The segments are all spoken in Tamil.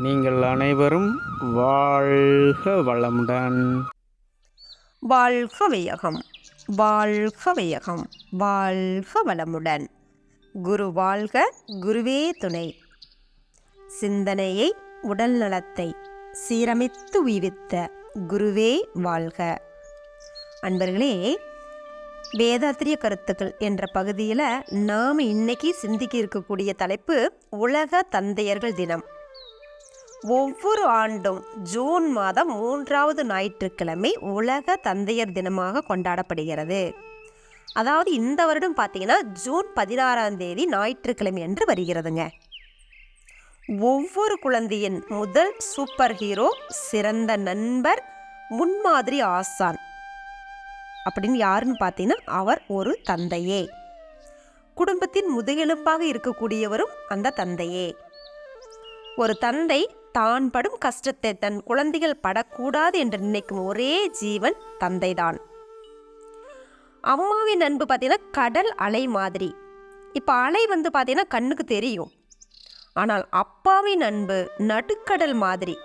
நீங்கள் அனைவரும் வாழ்க வளமுடன். வாழ்க வையகம் வாழ்க வையகம் வாழ்க வளமுடன். குரு வாழ்க குருவே துணை. சிந்தனையை உடல் நலத்தை சீரமைத்து உய்வித்த குருவே வாழ்க. அன்பர்களே வேதாத்திரிய கருத்துக்கள் என்ற பகுதியில் நாம் இன்னைக்கு சிந்திக்க இருக்கக்கூடிய தலைப்பு உலக தந்தையர்கள் தினம். ஒவ்வொரு ஆண்டும் ஜூன் மாதம் மூன்றாவது ஞாயிற்றுக்கிழமை உலக தந்தையர் தினமாக கொண்டாடப்படுகிறது. அதாவது இந்த வருடம் பார்த்தீங்கன்னா ஜூன் பதினாறாம் தேதி ஞாயிற்றுக்கிழமை என்று வருகிறதுங்க. ஒவ்வொரு குழந்தையின் முதல் சூப்பர் ஹீரோ சிறந்த நண்பர் முன்மாதிரி ஆசான் அப்படின்னு யாருன்னு பார்த்தீங்கன்னா அவர் ஒரு தந்தையே. குடும்பத்தின் முதுகெலும்பாக இருக்கக்கூடியவரும் அந்த தந்தையே. ஒரு தந்தை தான் படும் கஷ்டத்தை தன் குழந்தைகள் படக்கூடாது என்று நினைக்கும் ஒரே ஜீவன் தந்தைதான். அம்மாவின் அன்பு பார்த்தீங்கன்னா கடல் அலை மாதிரி. இப்போ அலை வந்து பார்த்தீங்கன்னா கண்ணுக்கு தெரியும். ஆனால் அப்பாவின் அன்பு நடுக்கடல் மாதிரி.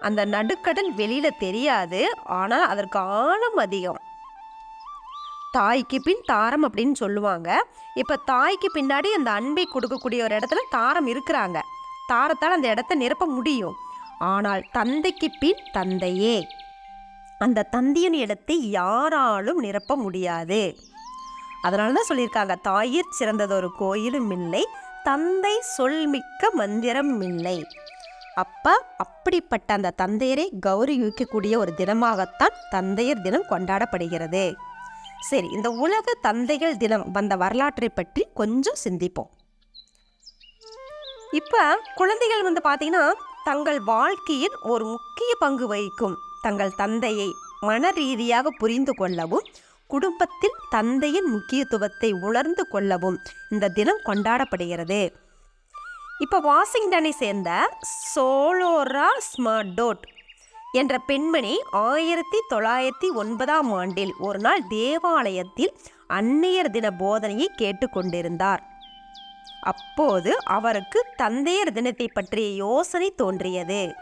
அந்த நடுக்கடல் வெளியில் தெரியாது ஆனால் அதற்கு ஆழம் அதிகம். தாய்க்கு பின் தாரம் அப்படின்னு சொல்லுவாங்க. இப்போ தாய்க்கு பின்னாடி அந்த அன்பை கொடுக்கக்கூடிய ஒரு இடத்துல தாரம் இருக்கிறாங்க. தாரத்தால் அந்த இடத்த நிரப்ப முடியும். ஆனால் தந்தைக்கு பின் தந்தையே. அந்த தந்தையின் இடத்தை யாராலும் நிரப்ப முடியாது. அதனால தான் சொல்லியிருக்காங்க தாயிற் சிறந்ததொரு கோயிலும் இல்லை தந்தை சொல்மிக்க மந்திரம் இல்லை. அப்போ அப்படிப்பட்ட அந்த தந்தையரை கௌரவிக்கக்கூடிய ஒரு தினமாகத்தான் தந்தையர் தினம் கொண்டாடப்படுகிறது. சரி இந்த உலக தந்தைகள் தினம் வந்த வரலாற்றை பற்றி கொஞ்சம் சிந்திப்போம். இப்போ குழந்தைகள் வந்து பார்த்தீங்கன்னா தங்கள் வாழ்க்கையில் ஒரு முக்கிய பங்கு வகிக்கும். தங்கள் தந்தையை மன ரீதியாக புரிந்து கொள்ளவும் குடும்பத்தில் தந்தையின் முக்கியத்துவத்தை உணர்ந்து கொள்ளவும் இந்த தினம் கொண்டாடப்படுகிறது. இப்போ வாஷிங்டனை சேர்ந்த சோலோரா ஸ்மார்டோட் என்ற பெண்மணி ஆயிரத்தி தொள்ளாயிரத்தி ஒன்பதாம் ஆண்டில் ஒரு நாள் தேவாலயத்தில் அன்னையர் தின போதனையை கேட்டுக்கொண்டிருந்தார். அப்போது அவருக்கு தந்தையர் தினத்தை பற்றிய யோசனை தோன்றியது.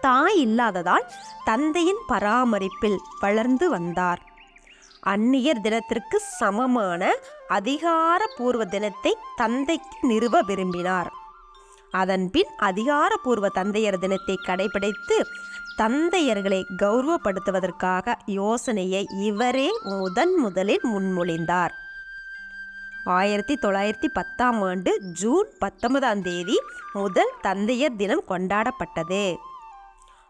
தாய் இல்லாததால் தந்தையின் பராமரிப்பில் வளர்ந்து வந்தார். அந்நியர் தினத்திற்கு சமமான அதிகாரபூர்வ தினத்தை தந்தைக்கு நிறுவ விரும்பினார். அதன்பின் அதிகாரபூர்வ தந்தையர் தினத்தை கடைபிடித்து தந்தையர்களை கௌரவப்படுத்துவதற்காக யோசனையை இவரே முதன் முதலில் முன்மொழிந்தார். ஆயிரத்தி தொள்ளாயிரத்தி பத்தாம் ஆண்டு ஜூன் பத்தொன்பதாம் தேதி முதல் தந்தையர் தினம் கொண்டாடப்பட்டது.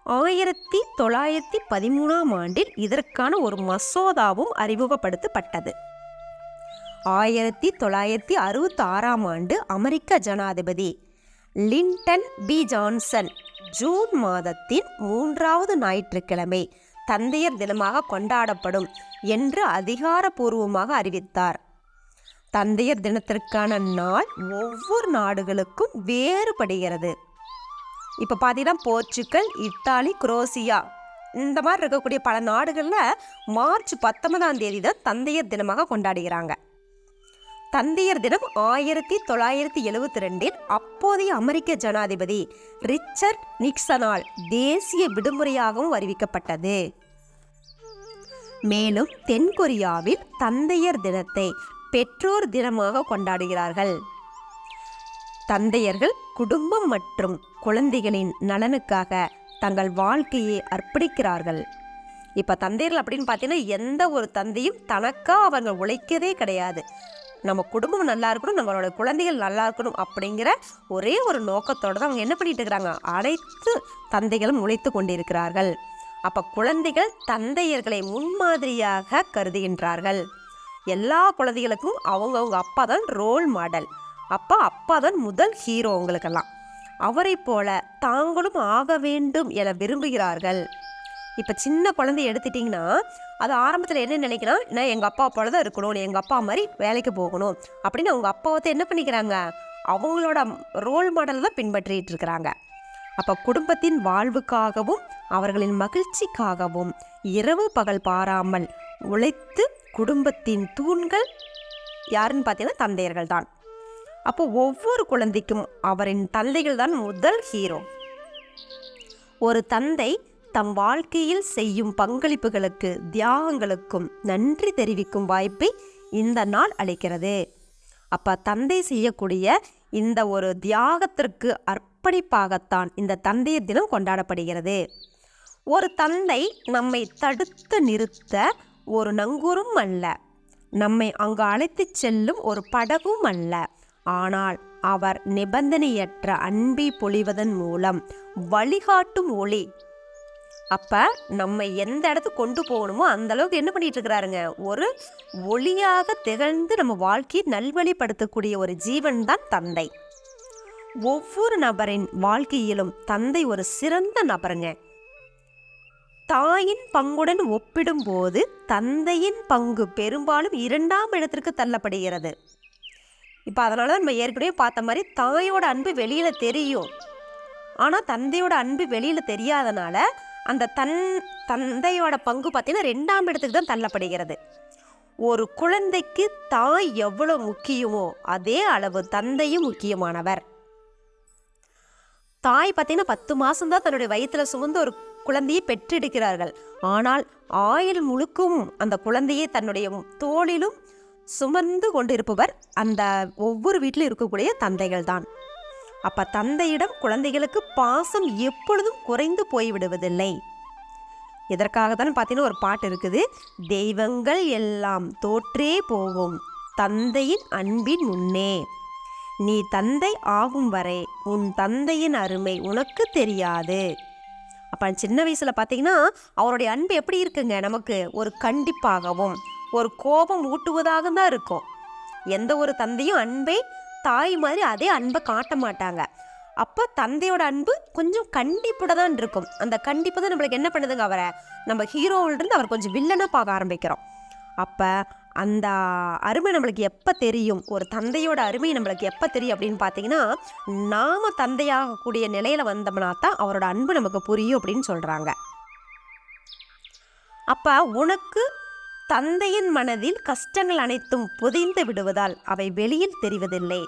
ஆயிரத்தி தொள்ளாயிரத்தி பதிமூணாம் ஆண்டில் இதற்கான ஒரு மசோதாவும் அறிமுகப்படுத்தப்பட்டது. ஆயிரத்தி தொள்ளாயிரத்தி அறுபத்தி ஆறாம் ஆண்டு அமெரிக்க ஜனாதிபதி லிண்டன் பி. ஜான்சன் ஜூன் மாதத்தின் மூன்றாவது ஞாயிற்றுக்கிழமை தந்தையர் தினமாக கொண்டாடப்படும் என்று அதிகாரப்பூர்வமாக அறிவித்தார். தந்தையர் தினத்திற்கான நாள் ஒவ்வொரு நாடுகளுக்கும் வேறுபடுகிறது. இப்போ பார்த்தீங்கன்னா போர்ச்சுக்கல் இத்தாலி குரோசியா இந்த மாதிரி இருக்கக்கூடிய பல நாடுகளில் மார்ச் பத்தொன்பதாம் தேதி தான் தந்தையர் தினமாக கொண்டாடுகிறாங்க. தந்தையர் தினம் ஆயிரத்தி தொள்ளாயிரத்தி எழுவத்தி ரெண்டில் அப்போதைய அமெரிக்க ஜனாதிபதி ரிச்சர்ட் நிக்சனால் தேசிய விடுமுறையாகவும் அறிவிக்கப்பட்டது. மேலும் தென்கொரியாவில் தந்தையர் தினத்தை பெற்றோர் தினமாக கொண்டாடுகிறார்கள். தந்தையர்கள் குடும்பம் மற்றும் குழந்தைகளின் நலனுக்காக தங்கள் வாழ்க்கையை அர்ப்பணிக்கிறார்கள். இப்போ தந்தையர்கள் அப்படின்னு பார்த்தீங்கன்னா எந்த ஒரு தந்தையும் தனக்காக அவங்க உழைக்கதே கிடையாது. நம்ம குடும்பம் நல்லா இருக்கணும் நம்மளோட குழந்தைகள் நல்லா இருக்கணும் அப்படிங்கிற ஒரே ஒரு நோக்கத்தோடு தான் அவங்க என்ன பண்ணிட்டு இருக்கிறாங்க? அனைத்து தந்தைகளும் உழைத்து கொண்டிருக்கிறார்கள். அப்போ குழந்தைகள் தந்தையர்களை முன்மாதிரியாக கருதுகின்றார்கள். எல்லா குழந்தைகளுக்கும் அவங்கவுங்க அப்பா தான் ரோல் மாடல் அப்பா அப்பா தான் முதல் ஹீரோ அவங்களுக்கெல்லாம் அவரை போல தாங்களும் ஆக வேண்டும் என விரும்புகிறார்கள். இப்போ சின்ன குழந்தைய எடுத்துட்டிங்கன்னா அது ஆரம்பத்தில் என்ன நினைக்கிறான் நான் எங்கள் அப்பா போல தான் இருக்கணும். எங்கள் அப்பா மாதிரி வேலைக்கு போகணும். அப்படின்னு அவங்க அப்பாவத்தை என்ன பண்ணிக்கிறாங்க? அவங்களோட ரோல் மாடல் தான் பின்பற்றிட்டு இருக்கிறாங்க. அப்போ குடும்பத்தின் வாழ்வுக்காகவும் அவர்களின் மகிழ்ச்சிக்காகவும் இரவு பகல் பாராமல் உழைத்து குடும்பத்தின் தூண்கள் யாருன்னு பார்த்தீங்கன்னா தந்தையர்கள் தான் அப்போ ஒவ்வொரு குழந்தைக்கும் அவரின் தந்தைகள் தான் முதல் ஹீரோ ஒரு தந்தை தம் வாழ்க்கையில் செய்யும் பங்களிப்புகளுக்கு தியாகங்களுக்கும் நன்றி தெரிவிக்கும் வாய்ப்பை இந்த நாள் அளிக்கிறது. அப்போ தந்தை செய்யக்கூடிய இந்த ஒரு தியாகத்திற்கு அர்ப்பணிப்பாகத்தான் இந்த தந்தையர் தினம் கொண்டாடப்படுகிறது. ஒரு தந்தை நம்மை தடுத்து நிறுத்த ஒரு நங்கூரும் அல்ல. நம்மை அங்கு அழைத்துச் செல்லும் ஒரு படகும் அல்ல. ஆனால் அவர் நிபந்தனையற்ற அன்பை பொழிவதன் மூலம் வழிகாட்டும் ஒளி. அப்ப நம்ம எந்த இடத்துக்கு கொண்டு போகணுமோ அந்த அளவுக்கு என்ன பண்ணிட்டு இருக்கிறாருங்க? ஒரு ஒளியாக திகழ்ந்து நம்ம வாழ்க்கையை நல்வழிப்படுத்தக்கூடிய ஒரு ஜீவன் தான் தந்தை. ஒவ்வொரு நபரின் வாழ்க்கையிலும் தந்தை ஒரு சிறந்த நபருங்க. தாயின் பங்குடன் ஒப்பிடும்போது தந்தையின் பங்கு பெரும்பாலும் இரண்டாம் இடத்திற்கு தள்ளப்படுகிறது. இப்போ அதனால தான் நம்ம ஏற்கனவே பார்த்த மாதிரி தாயோட அன்பு வெளியில் தெரியும். ஆனால் தந்தையோட அன்பு வெளியில் தெரியாதனால அந்த தன் தந்தையோட பங்கு பார்த்தீங்கன்னா ரெண்டாம் இடத்துக்கு தான் தள்ளப்படுகிறது. ஒரு குழந்தைக்கு தாய் எவ்வளோ முக்கியமோ அதே அளவு தந்தையும் முக்கியமானவர். தாய் பார்த்தீங்கன்னா பத்து மாதம்தான் தன்னுடைய வயிற்றில் சுமந்து ஒரு குழந்தையை பெற்றெடுக்கிறார்கள். ஆனால் ஆயுள் முழுக்கும் அந்த குழந்தையை தன்னுடைய தோளிலும் சுமந்து கொண்டிருப்பவர் அந்த ஒவ்வொரு வீட்டிலும் இருக்கக்கூடிய தந்தைகள் தான் அப்ப தந்தையிடம் குழந்தைகளுக்கு பாசம் எப்பொழுதும் குறைந்து போய்விடுவதில்லை. இதற்காக தான் பார்த்தீங்கன்னா ஒரு பாட்டு இருக்குது. தெய்வங்கள் எல்லாம் தோற்றே போகும் தந்தையின் அன்பின் முன்னே. நீ தந்தை ஆகும் வரை உன் தந்தையின் அருமை உனக்கு தெரியாது. அப்போ சின்ன வயசில் பார்த்தீங்கன்னா அவருடைய அன்பு எப்படி இருக்குங்க? நமக்கு ஒரு கண்டிப்பாகவும் ஒரு கோபம் ஊட்டுவதாக தான் இருக்கும். எந்த ஒரு தந்தையும் அன்பை தாய் மாதிரி அதே அன்பை காட்ட மாட்டாங்க. அப்போ தந்தையோட அன்பு கொஞ்சம் கண்டிப்புட தான் இருக்கும். அந்த கண்டிப்பு தான் நம்மளுக்கு என்ன பண்ணுதுங்க அவரை? நம்ம ஹீரோவிலிருந்து அவர் கொஞ்சம் வில்லனாக பார்க்க ஆரம்பிக்கிறோம். அப்போ அந்த அருமை நம்மளுக்கு எப்போ தெரியும்? ஒரு தந்தையோட அருமை நம்மளுக்கு எப்போ தெரியும் அப்படின்னு பார்த்தீங்கன்னா நாம் தந்தையாகக்கூடிய நிலையில் வந்தோம்னா தான் அவரோட அன்பு நமக்கு புரியும் அப்படின்னு சொல்கிறாங்க அப்போ உனக்கு தந்தையின் மனதில் கஷ்டங்கள் அனைத்தும் புதைந்து விடுவதால் அவை வெளியில் தெரிவதில்லை.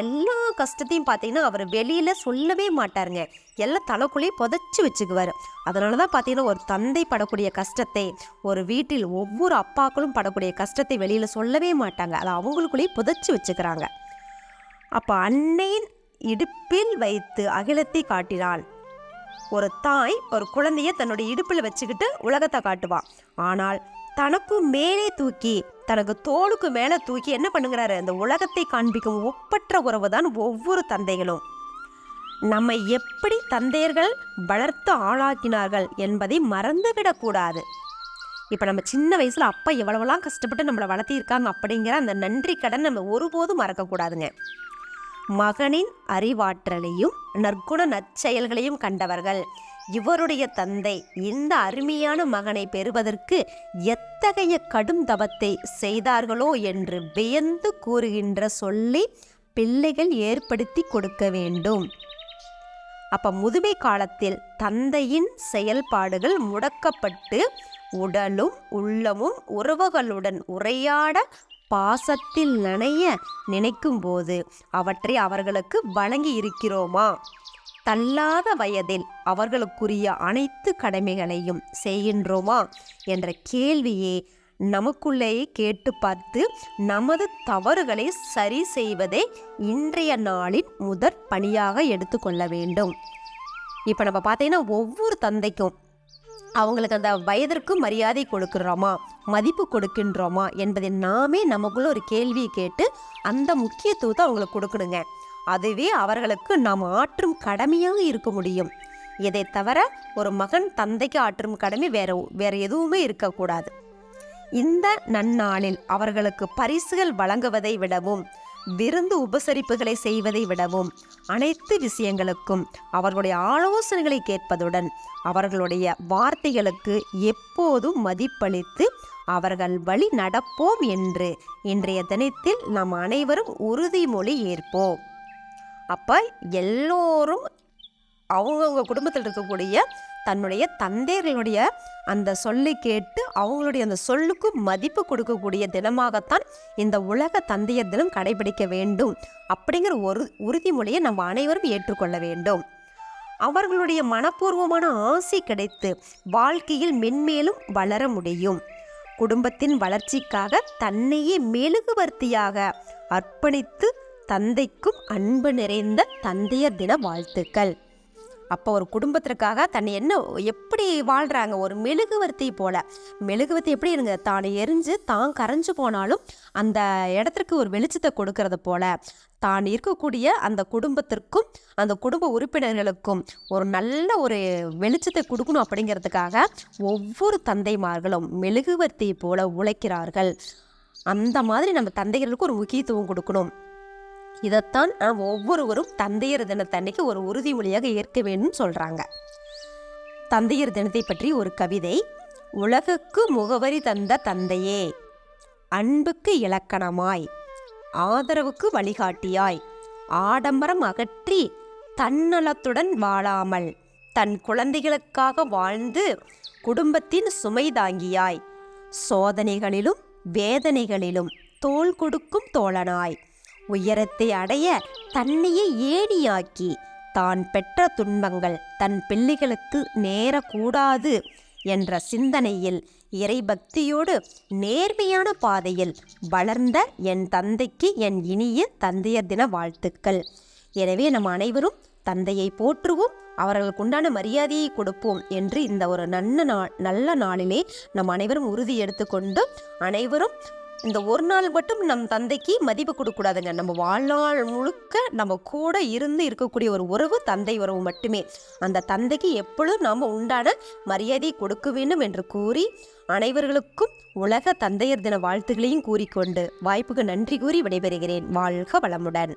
எல்லா கஷ்டத்தையும் பார்த்தீங்கன்னா அவர் வெளியில் சொல்லவே மாட்டாருங்க. எல்லாம் தலைக்குள்ளேயே புதைச்சி வச்சுக்குவார். அதனால தான் பார்த்தீங்கன்னா ஒரு தந்தை படக்கூடிய கஷ்டத்தை ஒரு வீட்டில் ஒவ்வொரு அப்பாக்களும் படக்கூடிய கஷ்டத்தை வெளியில் சொல்லவே மாட்டாங்க. அதை அவங்களுக்குள்ளேயே புதைச்சி வச்சுக்கிறாங்க. அப்போ அன்னையின் இடுப்பில் வைத்து அகிலத்தை காட்டினாள். ஒரு தாய் ஒரு குழந்தைய தன்னுடைய இடுப்பில் வச்சுக்கிட்டு உலகத்தை காட்டுவான் ஆனால் தனக்கும் மேலே தூக்கி தனக்கு தோளுக்கு மேலே தூக்கி என்ன பண்ணுங்கிறாரு அந்த உலகத்தை காண்பிக்கும் ஒப்பற்ற உறவு தான் ஒவ்வொரு தந்தைகளும். நம்மை எப்படி தந்தையர்கள் வளர்த்து ஆளாக்கினார்கள் என்பதை மறந்துவிடக்கூடாது இப்போ நம்ம சின்ன வயசில் அப்பா எவ்வளவெல்லாம் கஷ்டப்பட்டு நம்மளை வளர்த்திருக்காங்க அப்படிங்கிற அந்த நன்றி கடன் நம்ம ஒருபோதும் மறக்கக்கூடாதுங்க மகனின் அறிவாற்றலையும் நற்குண நற்செயல்களையும் கண்டவர்கள். இவருடைய தந்தை இந்த அருமையான மகனை பெறுவதற்கு எத்தகைய கடும் தவத்தை செய்தார்களோ என்று வியந்து கூறுகின்ற சொல்லி பிள்ளைகள் ஏற்படுத்தி கொடுக்க வேண்டும். அப்ப முதுமை காலத்தில் தந்தையின் செயல்பாடுகள் முடக்கப்பட்டு உடலும் உள்ளமும் உறவுகளுடன் உரையாட பாசத்தில் நனைய நினைக்கும் போது அவற்றை அவர்களுக்கு வழங்கி இருக்கிறோமா தள்ளாத வயதில் அவர்களுக்குரிய அனைத்து கடமைகளையும் செய்கின்றோமா என்ற கேள்வியே நமக்குள்ளேயே கேட்டு பார்த்து நமது தவறுகளை சரி செய்வதே இன்றைய நாளின் முதற் பணியாக எடுத்துக்கொள்ள வேண்டும். இப்போ நம்ம பார்த்தீங்கன்னா ஒவ்வொரு தந்தைக்கும் அவங்களுக்கு அந்த வயதிற்கு மரியாதை கொடுக்குறோமா மதிப்பு கொடுக்கின்றோமா என்பதை நாமே நமக்குள்ள ஒரு கேள்வியை கேட்டு அந்த முக்கியத்துவத்தை அவங்களுக்கு கொடுக்கணுங்க. அதுவே அவர்களுக்கு நாம் ஆற்றும் கடமையாக இருக்க முடியும். இதை தவிர ஒரு மகன் தந்தைக்கு ஆற்றும் கடமை வேற வேற எதுவுமே இருக்கக்கூடாது. இந்த நன்னாளில் அவர்களுக்கு பரிசுகள் வழங்குவதை விடவும் விருந்து உபசரிப்புகளை செய்வதை விடவும் அனைத்து விஷயங்களுக்கும் அவர்களுடைய ஆலோசனைகளை கேட்பதுடன் அவர்களுடைய வார்த்தைகளுக்கு எப்போதும் மதிப்பளித்து அவர்கள் வழி நடப்போம் என்று இன்றைய தினத்தில் நாம் அனைவரும் உறுதிமொழி ஏற்போம். அப்போ எல்லோரும் அவங்கவுங்க குடும்பத்தில் இருக்கக்கூடிய தன்னுடைய தந்தையர்களுடைய அந்த சொல்லை கேட்டு அவங்களுடைய அந்த சொல்லுக்கு மதிப்பு கொடுக்கக்கூடிய தினமாகத்தான் இந்த உலக தந்தையர் தினம் கடைபிடிக்க வேண்டும் அப்படிங்கிற ஒரு உறுதிமொழியை நம்ம அனைவரும் ஏற்றுக்கொள்ள வேண்டும். அவர்களுடைய மனப்பூர்வமான ஆசை கிடைத்து வாழ்க்கையில் மென்மேலும் வளர முடியும். குடும்பத்தின் வளர்ச்சிக்காக தன்னையே மெழுகுவர்த்தியாக அர்ப்பணித்து தந்தைக்கும் அன்பு நிறைந்த தந்தையர் தின வாழ்த்துக்கள். அப்போ ஒரு குடும்பத்திற்காக தன்னை என்ன எப்படி வாழ்கிறாங்க ஒரு மெழுகுவர்த்தி போல. மெழுகுவர்த்தி எப்படி இருங்க? தான் எரிஞ்சு தான் கரைஞ்சு போனாலும் அந்த இடத்திற்கு ஒரு வெளிச்சத்தை கொடுக்கறது போல. தான் இருக்கக்கூடிய அந்த குடும்பத்திற்கும் அந்த குடும்ப உறுப்பினர்களுக்கும் ஒரு நல்ல ஒரு வெளிச்சத்தை கொடுக்கணும் அப்படிங்கிறதுக்காக ஒவ்வொரு தந்தைமார்களும் மெழுகுவர்த்தி போல உழைக்கிறார்கள். அந்த மாதிரி நம்ம தந்தைகளுக்கு ஒரு முக்கியத்துவம் கொடுக்கணும். இதைத்தான் நாம் ஒவ்வொருவரும் தந்தையர் தினத்தன்னைக்கு ஒரு உறுதிமொழியாக ஏற்க வேண்டும் சொல்கிறாங்க தந்தையர் தினத்தை பற்றி ஒரு கவிதை உலகுக்கு முகவரி தந்த தந்தையே அன்புக்கு இலக்கணமாய் ஆதரவுக்கு வழிகாட்டியாய் ஆடம்பரம் அகற்றி தன்னலத்துடன் வாழாமல் தன் குழந்தைகளுக்காக வாழ்ந்து குடும்பத்தின் சுமை தாங்கியாய் சோதனைகளிலும் வேதனைகளிலும் தோள் கொடுக்கும் தோழனாய் உயரத்தை அடைய தன்னையே ஏணியாக்கி தான் பெற்ற துன்பங்கள் தன் பிள்ளைகளுக்கு நேரக்கூடாது என்ற சிந்தனையில் இறைபக்தியோடு நேர்மையான பாதையில் வளர்ந்த என் தந்தைக்கு என் இனிய தந்தையர் தின வாழ்த்துக்கள். எனவே நம் அனைவரும் தந்தையை போற்றுவோம் அவர்களுக்கு உண்டான மரியாதையை கொடுப்போம் என்று இந்த ஒரு நல்ல நாள் நல்ல நாளிலே நம் அனைவரும் உறுதி எடுத்துக்கொண்டு அனைவரும் இந்த ஒரு நாள் மட்டும் நம் தந்தைக்கு மதிப்பு கொடுக்கக்கூடாதுங்க. நம்ம வாழ்நாள் முழுக்க நம்ம கூட இருந்து இருக்கக்கூடிய ஒரு உறவு தந்தை உறவு மட்டுமே. அந்த தந்தைக்கு எப்பொழுதும் நாம் உண்டான மரியாதை கொடுக்க வேண்டும் என்று கூறி அனைவர்களுக்கும் உலக தந்தையர் தின வாழ்த்துக்களையும் கூறிக்கொண்டு வாய்ப்புக்கு நன்றி கூறி விடைபெறுகிறேன். வாழ்க வளமுடன்.